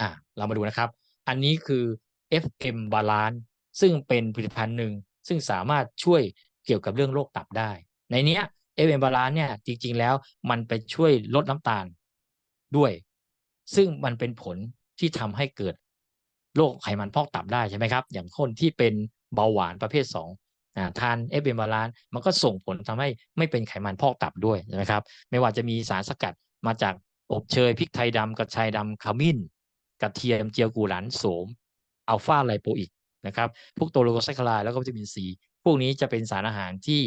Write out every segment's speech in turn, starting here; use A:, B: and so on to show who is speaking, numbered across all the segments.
A: อ่าเรามาดูนะครับ อันนี้คือ FM Balance ซึ่งเป็นผลิตภัณฑ์หนึ่ง ซึ่งสามารถช่วยเกี่ยวกับเรื่องโรคตับได้ ในเนี้ย FM Balance เนี่ยจริง ๆ แล้วมันไปช่วยลดน้ำตาลด้วย ซึ่งมันเป็นผลที่ทำให้เกิดโรคไขมันพอกตับได้ใช่ไหมครับ อย่างคนที่เป็นเบาหวานประเภท2อ่าทาน FM Balance มันก็ส่งผลทำให้ไม่เป็นไขมันพอกตับด้วยใช่ไหมครับ ไม่ว่าจะมีสารสกัดมาจากอบเชยพริกไทยดำกระชายดำขมิ้น กระเทียมเจียวกูหลานโสมอัลฟาไลโปอิกนะครับพวกโตโลโกไซคลายแล้วก็วิตามินซีพวกนี้จะเป็นสารอาหารที่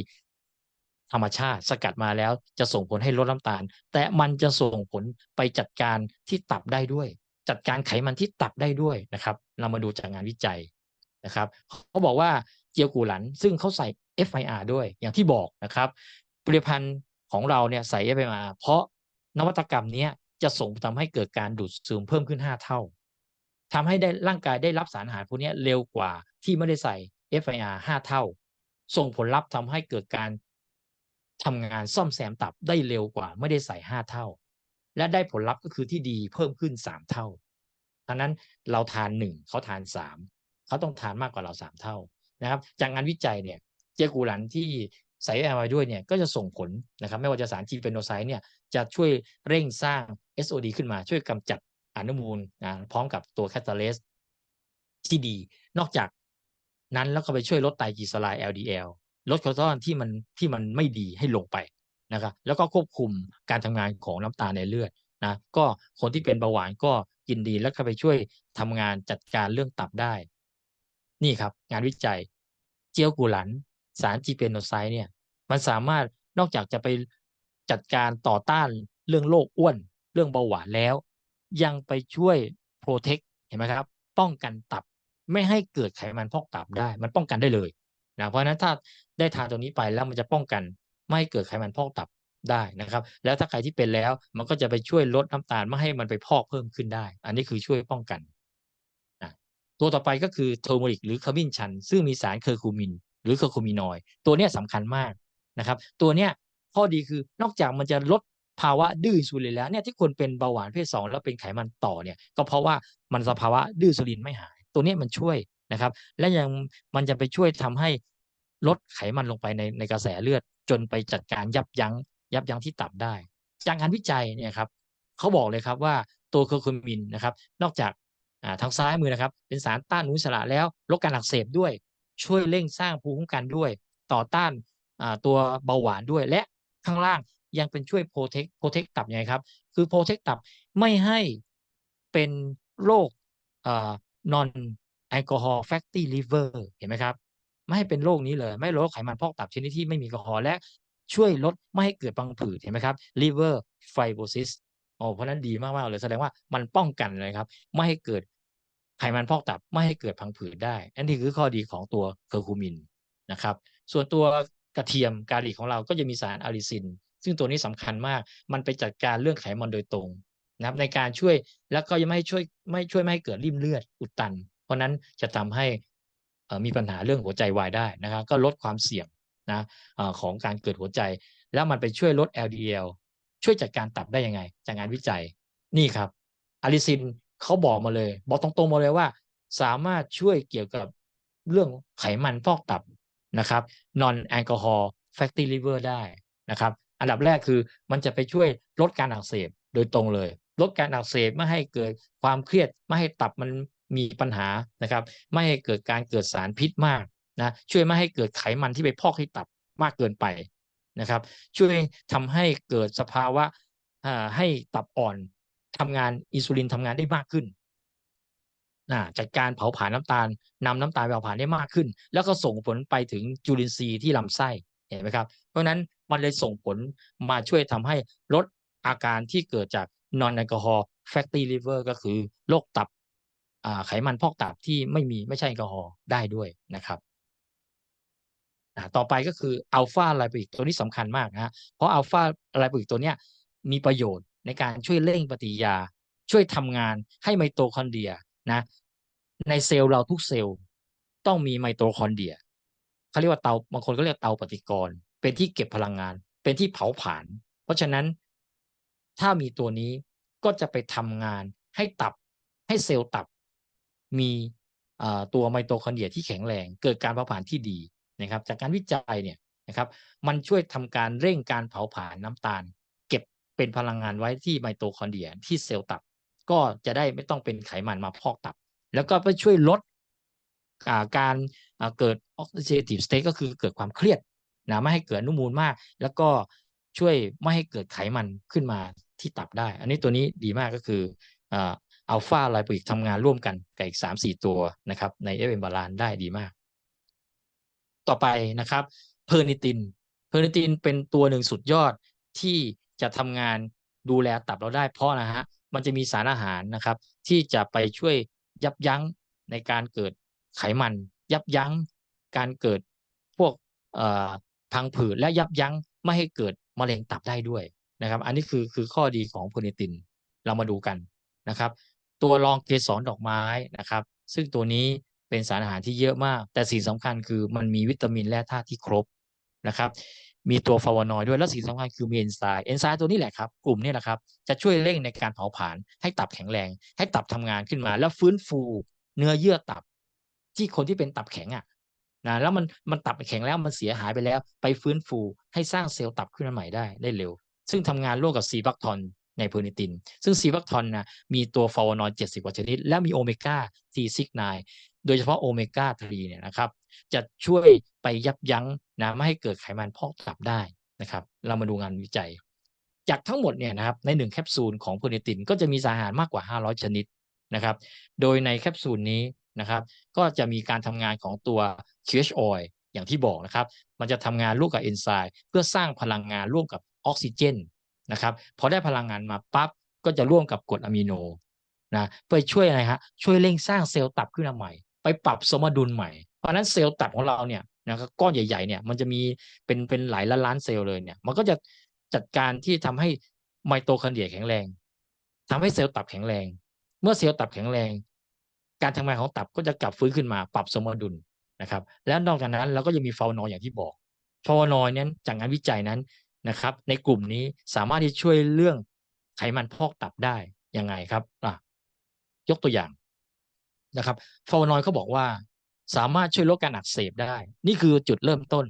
A: ธรรมชาติสกัดมาแล้วจะส่งผลให้ลดน้ำตาล แต่มันจะส่งผลไปจัดการที่ตับได้ด้วย จัดการไขมันที่ตับได้ด้วยนะครับ เรามาดูจากงานวิจัยนะครับเขาบอกว่าเจียวกูหลัน ซึ่งเขาใส่ FIR ด้วยอย่างที่บอกนะครับผลิตภัณฑ์ของเราเนี่ยใส่ FIR เพราะนวัตกรรมนี้ จะส่งทำให้เกิดการดูดซึมเพิ่มขึ้น 5 เท่าทำให้ได้ร่างกายได้รับสารอาหารพวกนี้เร็วกว่าที่ไม่ได้ใส่ FIR 5 เท่า ส่งผลลัพธ์ทำให้เกิดการทำงานซ่อมแซมตับได้เร็วกว่า ไม่ได้ใส่ 5 เท่า และได้ผลลัพธ์ก็คือที่ดีเพิ่มขึ้น 3 เท่าดังนั้นเราทาน 1 เขาทาน 3 เขาต้องทานมากกว่าเรา 3 เท่านะครับ จากงานวิจัยเนี่ย เจกูหลันที่ ใส่แอลไว้ด้วยเนี่ยก็จะส่งผลนะครับไม่ว่าจะสารจีเฟโนไซด์เนี่ยจะช่วยเร่งสร้าง SOD ขึ้นมาช่วยกำจัดอนุมูลนะพร้อมกับตัวแคตาเลสที่ดี นอกจากนั้นแล้วก็ไปช่วยลดไตรกลีเซอไรด์ LDL ลดคอเลสเตอรอลที่มันที่มันไม่ดีให้ลงไปนะครับแล้วก็ควบคุมการทำงานของน้ำตาลในเลือดนะก็คนที่เป็นเบาหวานก็กินดีแล้วก็ไปช่วยทำงานจัดการเรื่องตับได้ นี่ครับ งานวิจัยเจียวกูหลัน สารจีเปนโนไซด์เนี่ย มันสามารถนอกจากจะไปจัดการต่อต้านเรื่องโรคอ้วน เรื่องเบาหวานแล้ว ยังไปช่วยโปรเทคเห็นไหมครับ ป้องกันตับไม่ให้เกิดไขมันพอกตับได้ มันป้องกันได้เลยนะเพราะฉะนั้นถ้าได้ทานตัวนี้ไปแล้วมันจะป้องกันไม่ให้เกิดไขมันพอกตับได้นะครับ แล้วถ้าใครที่เป็นแล้วมันก็จะไปช่วยลดน้ำตาลไม่ให้มันไปพอกเพิ่มขึ้นได้ อันนี้คือช่วยป้องกันนะตัวต่อไปก็คือโทโมริกหรือขมิ้นชัน ซึ่งมีสารเคอร์คูมิน รือเคอร์คูมินอยตัวนี้สำคัญมากนะครับ ตัวเนี้ยข้อดีคือนอกจากมันจะลดภาวะดื้ออินซูลินแล้วเนี่ยที่คนเป็นเบาหวานเพศสองแล้วเป็นไขมันต่อเนี่ยก็เพราะว่ามันสภาวะดื้ออินซูลินไม่หาย ตัวนี้มันช่วยนะครับ และยังมันจะไปช่วยทำให้ลดไขมันลงไปในในกระแสเลือด จนไปจัดการยับยั้ง ยับยั้งที่ตับได้จากงานวิจัยเนี่ยครับเขาบอกเลยครับว่าตัวเคอร์คูมินนะครับ นอกจากทางซ้ายมือนะครับ เป็นสารต้านอนุมูลอิสระแล้วลดการอักเสบด้วย ช่วยเร่งสร้างภูมิคุ้มกันด้วย ต่อต้านตัวเบาหวานด้วย และข้างล่างยังเป็นช่วยโปรเทคโปรเทคตับไงครับ คือโปรเทคตับไม่ให้เป็นโรค non alcohol fatty liver เห็นไหมครับ ไม่ให้เป็นโรคนี้เลย ไม่ลดไขมันพอกตับชนิดที่ไม่มีแอลกอฮอล์และช่วยลดไม่ให้เกิดพังผืดเห็นไหมครับ liver fibrosis โอ้เพราะนั้นดีมากๆเลยแสดงว่ามันป้องกันเลยครับ ไม่ให้เกิด ไขมันพอกตับไม่ให้เกิดพังผืดได้ อันนี้คือข้อดีของตัวเคอร์คูมินนะครับ ส่วนตัวกระเทียมกาลิกของเราก็จะมีสารอาริซิน ซึ่งตัวนี้สำคัญมาก มันไปจัดการเรื่องไขมันโดยตรงนะครับในการช่วยแล้วก็ยังไม่ช่วยไม่ช่วยไม่ให้เกิดริ่มเลือดอุดตัน เพราะนั้นจะทำให้มีปัญหาเรื่องหัวใจวายได้นะครับก็ลดความเสี่ยงนะของการเกิดหัวใจ แล้วมันไปช่วยลด LDL ช่วยจัดการตับได้ยังไง จากงานวิจัยนี่ครับอาริซิน เขาบอกมาเลย บอกตรงๆมาเลยว่า สามารถช่วยเกี่ยวกับเรื่องไขมันฟอกตับนะครับ non alcohol fatty liver ได้นะครับ อันดับแรกคือมันจะไปช่วยลดการอักเสบโดยตรงเลย ลดการอักเสบไม่ให้เกิดความเครียดไม่ให้ตับมันมีปัญหานะครับ ไม่ให้เกิดการเกิดสารพิษมากนะช่วยไม่ให้เกิดไขมันที่ไปพอกที่ตับมากเกินไปนะครับ ช่วยทำให้เกิดสภาวะให้ตับอ่อน ทำงานอินซูลินทำงานได้มากขึ้นจัดการเผาผลาญน้ำตาลนำน้ำตาลไปเผาผลาญได้มากขึ้น แล้วก็ส่งผลไปถึงจุลินทรีย์ที่ลำไส้เห็นไหมครับ เพราะนั้นมันเลยส่งผลมาช่วยทำให้ลดอาการที่เกิดจาก non alcohol fatty liver ก็คือโรคตับไขมันพอกตับที่ไม่มีไม่ใช่แอลกอฮอล์ได้ด้วยนะครับต่อไปก็คืออัลฟาไลโปอิกตัวนี้สำคัญมากนะเพราะอัลฟาไลโปอิกตัวเนี้ยมีประโยชน์ ในการช่วยเร่งปฏิยา ช่วยทำงานให้ไมโตคอนเดรียนะในเซลล์เราทุกเซลล์ต้องมีไมโตคอนเดรียเขาเรียกว่าเตาบางคนก็เรียกเตาปฏิกรณ์เป็นที่เก็บพลังงาน เป็นที่เผาผลาญเพราะฉะนั้นถ้ามีตัวนี้ก็จะไปทำงานให้ตับให้เซลล์ตับ มีตัวไมโตคอนเดรียที่แข็งแรง เกิดการเผาผลาญที่ดีนะครับ จากการวิจัยเนี่ยนะครับ มันช่วยทำการเร่งการเผาผลาญน้ำตาล เป็นพลังงานไว้ที่ไมโตคอนเดรียที่เซลล์ตับ ก็จะได้ไม่ต้องเป็นไขมันมาพอกตับ แล้วก็ไปช่วยลดาการเกิดออกซิเดทีฟสเตทก็คือเกิดความเครียดนะไม่ให้เกิดอนุมูลมาก แล้วก็ช่วยไม่ให้เกิดไขมันขึ้นมาที่ตับได้ อันนี้ตัวนี้ดีมากก็คืออ่าอัลฟาไลโปอิกทำงานร่วมกันกับอีกสามสี่ตัวนะครับในเอฟเอ็มบาลานได้ดีมาก ต่อไปนะครับเพอร์นิตินเพอร์นิตินเป็นตัวหนึ่งสุดยอดที่ จะทำงานดูแลตับเราได้เพราะนะฮะมันจะมีสารอาหารนะครับ ที่จะไปช่วยยับยั้งในการเกิดไขมัน ยับยั้งการเกิดพวกพังผืดและยับยั้งไม่ให้เกิดมะเร็งตับได้ด้วยนะครับ อันนี้คือคือข้อดีของเพนิตินเรามาดูกันนะครับ ตัวรองเกสรดอกไม้นะครับ ซึ่งตัวนี้เป็นสารอาหารที่เยอะมาก แต่สิ่งสำคัญคือมันมีวิตามินและธาตุที่ครบนะครับ มีตัวฟลาวานอยด์ด้วย และสิ่งสำคัญคือมีเอนไซม์เอนไซม์ตัวนี้แหละครับ กลุ่มนี้แหละครับ จะช่วยเร่งในการเผาผลาญให้ตับแข็งแรง ให้ตับทำงานขึ้นมา แล้วฟื้นฟูเนื้อเยื่อตับ ที่คนที่เป็นตับแข็งอะนะแล้วมันมันตับแข็งแล้วมันเสียหายไปแล้ว ไปฟื้นฟูให้สร้างเซลล์ตับขึ้นมาใหม่ได้ได้เร็ว ซึ่งทำงานร่วมกับซีบัคทอนในเพอร์นิติน ซึ่งซีบัคทอนนะมีตัวฟลาวานอยด์70 กว่าชนิด และมีโอเมก้า3ซิกไน โดยเฉพาะโอเมก้า3เนี่ยนะครับ จะช่วยไปยับยั้งนะไม่ให้เกิดไขมันพอกตับได้นะครับ เรามาดูงานวิจัย จากทั้งหมดเนี่ยนะครับในหนึ่งแคปซูลของเพอร์นิตินก็จะมีสารอาหารมากกว่า 500 ชนิดนะครับ โดยในแคปซูลนี้นะครับ ก็จะมีการทำงานของตัว QH oil อย่างที่บอกนะครับ มันจะทำงานร่วมกับเอนไซม์เพื่อสร้างพลังงานร่วมกับออกซิเจนนะครับพอได้พลังงานมาปั๊บก็จะร่วมกับกรดอะมิโนนะเพื่อช่วยอะไรฮะช่วยเร่งสร้างเซลล์ตับขึ้นมาใหม่ ไปปรับสมดุลใหม่ เพราะนั้นเซลล์ตับของเราเนี่ยนะครับก้อนใหญ่ๆเนี่ยมันจะมีเป็นเป็นหลายล้านล้านเซลล์เลยเนี่ย มันก็จะจัดการที่ทำให้ไมโตคอนเดรียแข็งแรงทำให้เซลล์ตับแข็งแรง เมื่อเซลล์ตับแข็งแรง การทำงานของตับก็จะกลับฟื้นขึ้นมาปรับสมดุลนะครับ แล้วนอกจากนั้นเราก็ยังมีฟาวนอยอย่างที่บอกฟาวนอยนั้นจากงานวิจัยนั้นนะครับ ในกลุ่มนี้สามารถที่ช่วยเรื่องไขมันพอกตับได้ยังไงครับอะยกตัวอย่าง นะครับฟลาวนอยด์เขาบอกว่า สามารถช่วยลดการอักเสบได้ นี่คือจุดเริ่มต้น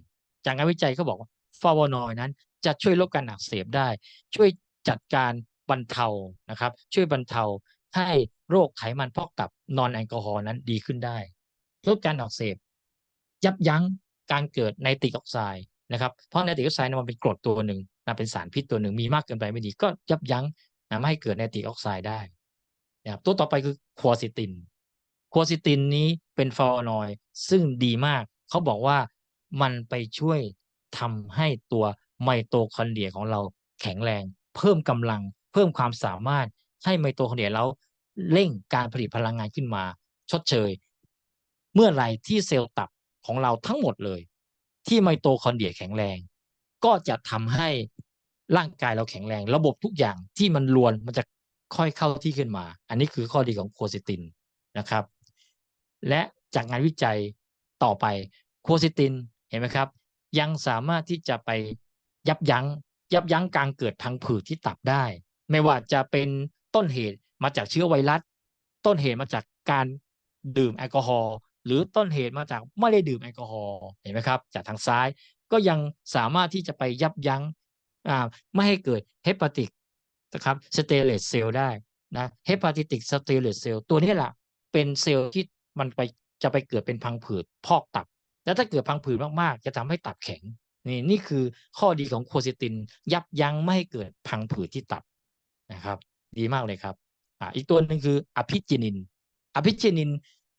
A: จากงานวิจัยเขาบอกว่าฟลาวนอยด์นั้นจะช่วยลดการอักเสบได้ ช่วยจัดการบรรเทานะครับ ช่วยบรรเทาให้โรคไขมันพอกตับนอนแอลกอฮอล์นั้นดีขึ้นได้ลดการอักเสบ ยับยั้งการเกิดไนตริกออกไซด์นะครับ เพราะไนตริกออกไซด์มันเป็นกรดตัวหนึ่งนะเป็นสารพิษตัวหนึ่งมีมากเกินไปไม่ดีก็ยับยั้งนะไม่ให้เกิดไนตริกออกไซด์ได้นะครับตัวต่อไปคือควอซิติน ควอซิตินนี้เป็นฟลาวนอยด์ซึ่งดีมาก เขาบอกว่ามันไปช่วยทำให้ตัวไมโตคอนเดรียของเราแข็งแรง เพิ่มกำลัง เพิ่มความสามารถให้ไมโตคอนเดรียเราเร่งการผลิตพลังงานขึ้นมา ชดเชย เมื่อไรที่เซลล์ตับของเราทั้งหมดเลย ที่ไมโตคอนเดรียแข็งแรง ก็จะทำให้ร่างกายเราแข็งแรง ระบบทุกอย่างที่มันรวนมันจะค่อยเข้าที่ขึ้นมา อันนี้คือข้อดีของโคซิตินนะครับ และจากงานวิจัยต่อไปโคซิตินเห็นไหมครับ ยังสามารถที่จะไปยับยั้ง ยับยั้งการเกิดพังผืดที่ตับได้ ไม่ว่าจะเป็นต้นเหตุมาจากเชื้อไวรัส ต้นเหตุมาจากการดื่มแอลกอฮอล์หรือต้นเหตุมาจากไม่ได้ดื่มแอลกอฮอล์เห็นไหมครับ จากทางซ้ายก็ยังสามารถที่จะไปยับยั้งไม่ให้เกิดเฮปาติกนะครับสเตเลตเซลล์ได้นะเฮปาติติกสเตเลตเซลล์ตัวนี้แหละเป็นเซลล์ที่ มันไปจะไปเกิดเป็นพังผืดพอกตับ แล้วถ้าเกิดพังผืดมากๆ จะทำให้ตับแข็ง นี่นี่คือข้อดีของโคซิติน ยับยั้งไม่ให้เกิดพังผืดที่ตับนะครับ ดีมากเลยครับอ่าอีกตัวหนึ่งคืออภิจินิน อภิจินิน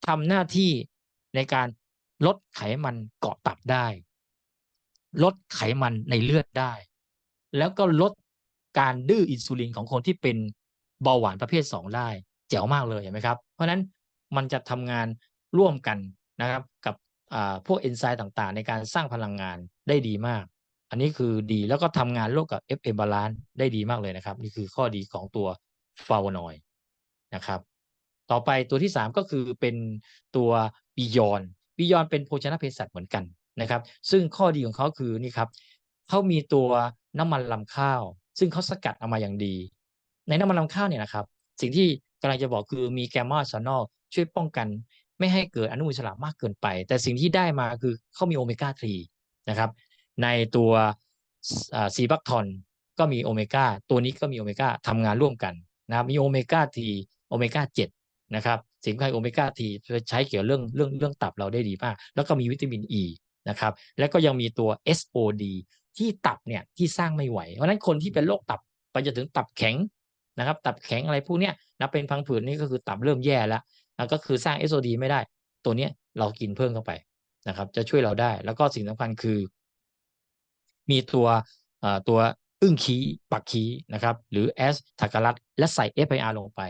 A: ทำหน้าที่ในการลดไขมันเกาะตับได้ ลดไขมันในเลือดได้ แล้วก็ลดการดื้ออินซูลินของคนที่เป็นเบาหวานประเภท 2 ได้ แจ๋วมากเลยเห็นไหมครับ เพราะฉะนั้น มันจะทำงานร่วมกันนะครับ กับพวกเอนไซม์ต่างๆ ในการสร้างพลังงานได้ดีมาก อันนี้คือดีแล้วก็ทำงานร่วมกับ FM balance ได้ดีมากเลยนะครับ นี่คือข้อดีของตัวฟาวานอยนะครับ ต่อไปตัวที่ 3 ก็คือเป็นตัวบิยอนบิยอนเป็นโภชนะเภสัชเหมือนกันนะครับ ซึ่งข้อดีของเขาคือนี่ครับเขามีตัวน้ำมันลำข้าว ซึ่งเขาสกัดออกมาอย่างดี ในน้ำมันลำข้าวเนี่ยนะครับ สิ่งที่กำลังจะบอกคือมีแกมมาซานอล ช่วยป้องกัน ไม่ให้เกิดอนุมูลอิสระมากเกินไป แต่สิ่งที่ได้มาคือเขามีโอเมก้า3นะครับในตัวซีบักทอนก็มีโอเมก้าตัวนี้ก็มีโอเมก้าทำงานร่วมกันนะครับมีโอเมก้าทีโอเมก้า7นะครับสิ่งที่โอเมก้าทีใช้เกี่ยวเรื่องเรื่องเรื่องตับเราได้ดีมาก แล้วก็มีวิตามินอ e, ีนะครับแล้วก็ยังมีตัว SOD ที่ตับเนี่ยที่สร้างไม่ไหว เพราะฉะนั้นคนที่เป็นโรคตับไปจนถึงตับแข็งนะครับ ตับแข็งอะไรพวกเนี้ยนะเป็นพังผืดนี่ก็คือตับเริ่มแย่ล้วแล้ว ก็คือสร้าง SOD ไม่ได้ ตัวเนี้ยเรากินเพิ่มเข้าไปนะครับ จะช่วยเราได้ แล้วก็สิ่งสำคัญคือ มีตัวตัวอึ้งคีปักคีนะครับ หรือแอสทากรัตและใส่ FIR ลงไป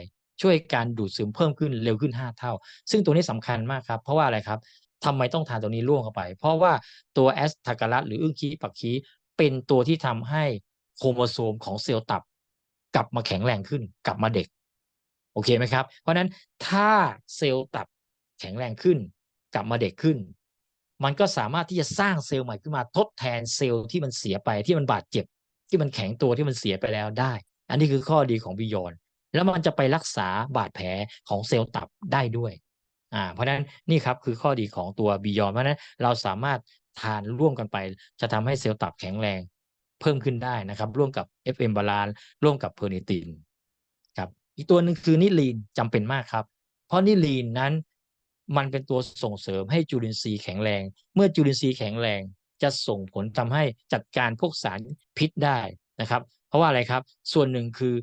A: ช่วยการดูดซึมเพิ่มขึ้นเร็วขึ้น 5 เท่า ซึ่งตัวนี้สำคัญมากครับ เพราะว่าอะไรครับทำไมต้องทานตัวนี้ร่วมเข้าไป เพราะว่าตัวแอสทากรัตหรืออึ้งคีปักคีเป็นตัวที่ทำให้โครโมโซมของเซลล์ตับ กลับมาแข็งแรงขึ้น กลับมาเด็ก โอเคไหมครับ เพราะนั้นถ้าเซลล์ตับแข็งแรงขึ้น กลับมาเด็กขึ้น มันก็สามารถที่จะสร้างเซลล์ใหม่ขึ้นมาทดแทนเซลล์ที่มันเสียไปที่มันบาดเจ็บ ที่มันแข็งตัวที่มันเสียไปแล้วได้ อันนี้คือข้อดีของบิยอนแล้วมันจะไปรักษาบาดแผลของเซลล์ตับได้ด้วยอ่าเพราะฉะนั้นนี่ครับคือข้อดีของตัวบิยอนเพราะฉะนั้นเราสามารถทานร่วมกันไป จะทำให้เซลล์ตับแข็งแรงเพิ่มขึ้นได้นะครับ ร่วมกับ FM บาลานร่วมกับเพอร์นิติน อีกตัวหนึ่งคือนิลีนจำเป็นมากครับ เพราะนิลีนนั้นมันเป็นตัวส่งเสริมให้จุลินทรีย์แข็งแรง เมื่อจุลินทรีย์แข็งแรงจะส่งผลทำให้จัดการพวกสารพิษได้นะครับ เพราะว่าอะไรครับ ส่วนหนึ่งคือ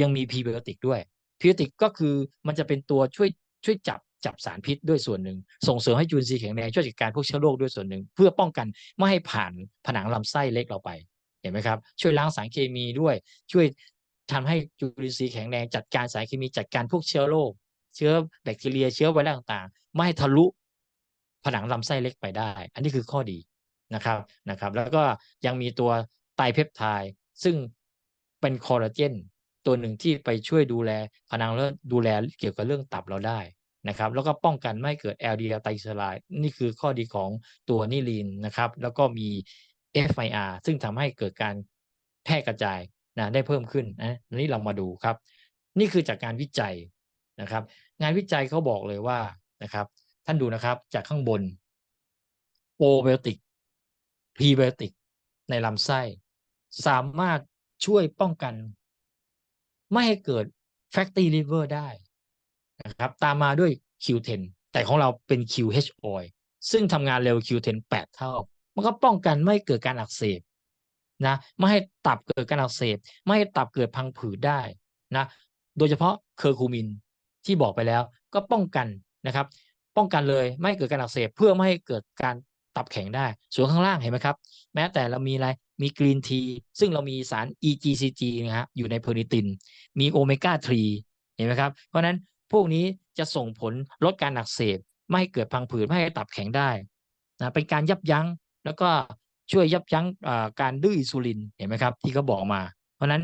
A: ยังมีพีไบโอติกด้วยพีไบโอติกก็คือมันจะเป็นตัวช่วยช่วยจับจับสารพิษด้วยส่วนหนึ่ง ส่งเสริมให้จุลินทรีย์แข็งแรงช่วยจัดการพวกเชื้อโรคด้วยส่วนหนึ่ง เพื่อป้องกันไม่ให้ผ่านผนังลำไส้เล็กเราไปเห็นไหมครับช่วยล้างสารเคมีด้วยช่วย ทำให้จุลินทรีย์แข็งแรงจัดการสารเคมีจัดการพวกเชื้อโรคเชื้อแบคทีเรียเชื้อไวรัสต่างๆ ไม่ให้ทะลุผนังลำไส้เล็กไปได้ อันนี้คือข้อดีนะครับนะครับ แล้วก็ยังมีตัวไตเพปไทด์ซึ่งเป็นคอลลาเจนตัวหนึ่งที่ไปช่วยดูแลผนังและดูแลเกี่ยวกับเรื่องตับเราได้นะครับ แล้วก็ป้องกันไม่เกิด LDL ไตรกลีเซอไรด์นี่คือข้อดีของตัวนิลีนนะครับ แล้วก็มี FIR ซึ่งทำให้เกิดการแพร่กระจาย นะได้เพิ่มขึ้นนะนี้เรามาดูครับ นี่คือจากการวิจัยนะครับ งานวิจัยเขาบอกเลยว่านะครับ ท่านดูนะครับจากข้างบนโปรไบโอติกพรีไบโอติกในลำไส้ สามารถช่วยป้องกัน ไม่ให้เกิด fatty liver ได้นะครับ ตามมาด้วย Q10 แต่ของเราเป็น QH oil ซึ่งทำงานเร็ว Q10 8 เท่า มันก็ป้องกันไม่เกิดการอักเสบ นะไม่ให้ตับเกิดการอักเสบไม่ให้ตับเกิดพังผืดได้นะโดยเฉพาะเคอร์คูมินที่บอกไปแล้วก็ป้องกันนะครับ ป้องกันเลยไม่ให้เกิดการอักเสบเพื่อไม่ให้เกิดการตับแข็งได้ ส่วนข้างล่างเห็นไหมครับ แม้แต่เรามีอะไรมีกรีนทีซึ่งเรามีสาร EGCG นะฮะอยู่ในเพอร์นิติน มีโอเมก้า3เห็นไหมครับ เพราะนั้นพวกนี้จะส่งผลลดการอักเสบ ไม่ให้เกิดพังผืดไม่ให้ตับแข็งได้นะเป็นการยับยั้งแล้วก็ ช่วยยับยั้งการดื้ออินซูลินเห็นไหมครับ ที่เขาบอกมา เพราะนั้น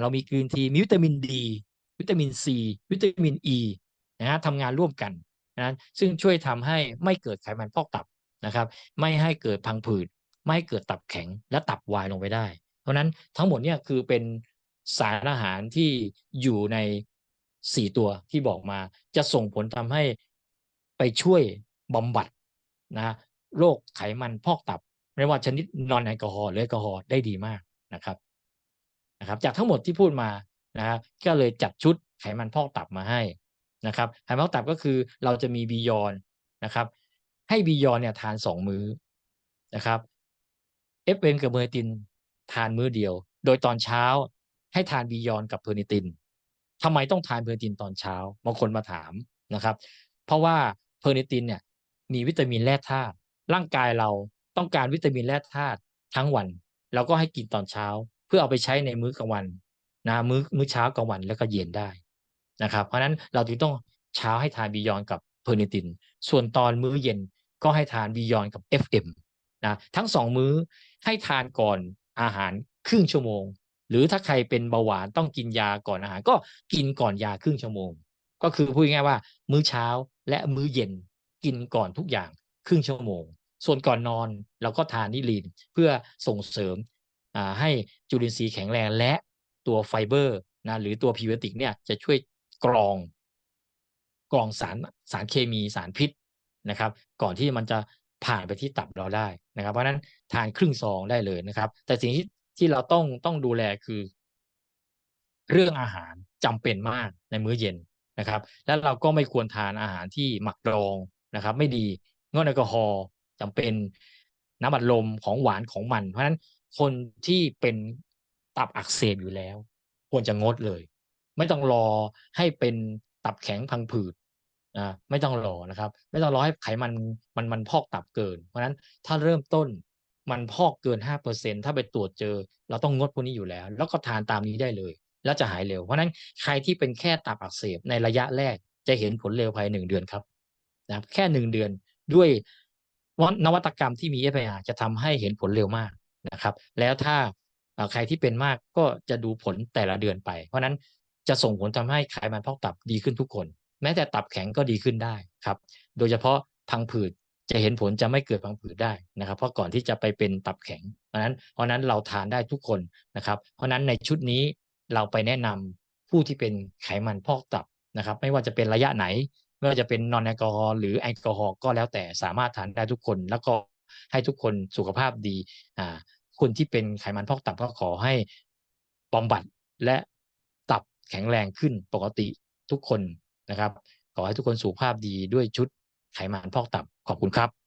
A: เรามีกรีนทีมีวิตามินดีวิตามินซีวิตามินอีนะฮะทำงานร่วมกันนะซึ่งช่วยทำให้ไม่เกิดไขมันพอกตับนะครับ ไม่ให้เกิดพังผืดไม่ให้เกิดตับแข็งและตับวายลงไปได้ เพราะนั้นทั้งหมดเนี่ยคือเป็นสารอาหารที่อยู่ในสี่ตัวที่บอกมา จะส่งผลทำให้ไปช่วยบำบัดนะโรคไขมันพอกตับ ไม่ว่าชนิดนอนแอลกอฮอล์หรือแอลกอฮอล์ได้ดีมากนะครับนะครับ จากทั้งหมดที่พูดมานะก็เลยจัดชุดไขมันพอกตับมาให้นะครับไขมันพอกตับก็คือเราจะมีบียอนนะครับ ให้บียอนเนี่ยทานสองมื้อนะครับเอฟเอนกับเมอร์ตินทานมื้อเดียว โดยตอนเช้าให้ทานบียอนกับเพอร์นิตินทำไมต้องทานเพอร์นิตินตอนเช้าบางคนมาถามนะครับ เพราะว่าเพอร์นิตินเนี่ยมีวิตามินแร่ธาตุร่างกายเรา ต้องการวิตามินแร่ธาตุทั้งวัน เราก็ให้กินตอนเช้า เพื่อเอาไปใช้ในมื้อกลางวันนะมื้อมื้อเช้ากลางวันแล้วก็เย็นได้นะครับ เพราะนั้นเราจึงต้องเช้าให้ทานบียอนกับเพอร์นิติน ส่วนตอนมื้อเย็นก็ให้ทานบียอนกับ FM นะทั้งสองมื้อให้ทานก่อนอาหารครึ่งชั่วโมง หรือถ้าใครเป็นเบาหวานต้องกินยาก่อนอาหาร ก็กินก่อนยาครึ่งชั่วโมง ก็คือพูดง่ายว่า มื้อเช้าและมื้อเย็นกินก่อนทุกอย่างครึ่งชั่วโมง ส่วนก่อนนอนเราก็ทานนิลีนเพื่อส่งเสริมให้จุลินทรีย์แข็งแรงและตัวไฟเบอร์นะหรือตัวพีเวติกเนี่ยจะช่วยกรองกรองสารสารเคมีสารพิษนะครับ ก่อนที่มันจะผ่านไปที่ตับเราได้นะครับ เพราะนั้นทานครึ่งซองได้เลยนะครับ แต่สิ่งที่ที่เราต้องต้องดูแลคือ เรื่องอาหารจำเป็นมากในมื้อเย็นนะครับ แล้วเราก็ไม่ควรทานอาหารที่หมักดองนะครับ ไม่ดีงดแอลกอฮอล์ จำเป็นน้ำบัดลมของหวานของมัน เพราะฉะนั้นคนที่เป็นตับอักเสบอยู่แล้ว ควรจะงดเลย ไม่ต้องรอให้เป็นตับแข็งพังผืดอ่าไม่ต้องรอนะครับ ไม่ต้องรอให้ไขมันมันมันพอกตับเกิน เพราะฉะนั้นถ้าเริ่มต้นมันพอกเกินห้าเปอร์เซ็นถ้าไปตรวจเจอ เราต้องงดพวกนี้อยู่แล้ว แล้วก็ทานตามนี้ได้เลย แล้วจะหายเร็ว เพราะฉะนั้นใครที่เป็นแค่ตับอักเสบในระยะแรกจะเห็นผลเร็วภายหนึ่งเดือนครับนะแค่หนึ่งเดือนด้วย นวัตกรรมที่มี FIR จะทำให้เห็นผลเร็วมากนะครับ แล้วถ้าใครที่เป็นมากก็จะดูผลแต่ละเดือนไป เพราะนั้นจะส่งผลทำให้ไขมันพอกตับดีขึ้นทุกคน แม้แต่ตับแข็งก็ดีขึ้นได้ครับ โดยเฉพาะพังผืดจะเห็นผลจะไม่เกิดพังผืดได้นะครับ เพราะก่อนที่จะไปเป็นตับแข็ง เพราะนั้นเพราะนั้นเราทานได้ทุกคนนะครับ เพราะนั้นในชุดนี้เราไปแนะนำผู้ที่เป็นไขมันพอกตับนะครับ ไม่ว่าจะเป็นระยะไหน ไม่ว่าจะเป็นนอนแอลกอฮอล์หรือแอลกอฮอล์ก็แล้วแต่สามารถทานได้ทุกคน แล้วก็ให้ทุกคนสุขภาพดีอ่าคนที่เป็นไขมันพอกตับก็ขอให้บำบัดและตับแข็งแรงขึ้นปกติทุกคนนะครับ ขอให้ทุกคนสุขภาพดีด้วยชุดไขมันพอกตับขอบคุณครับ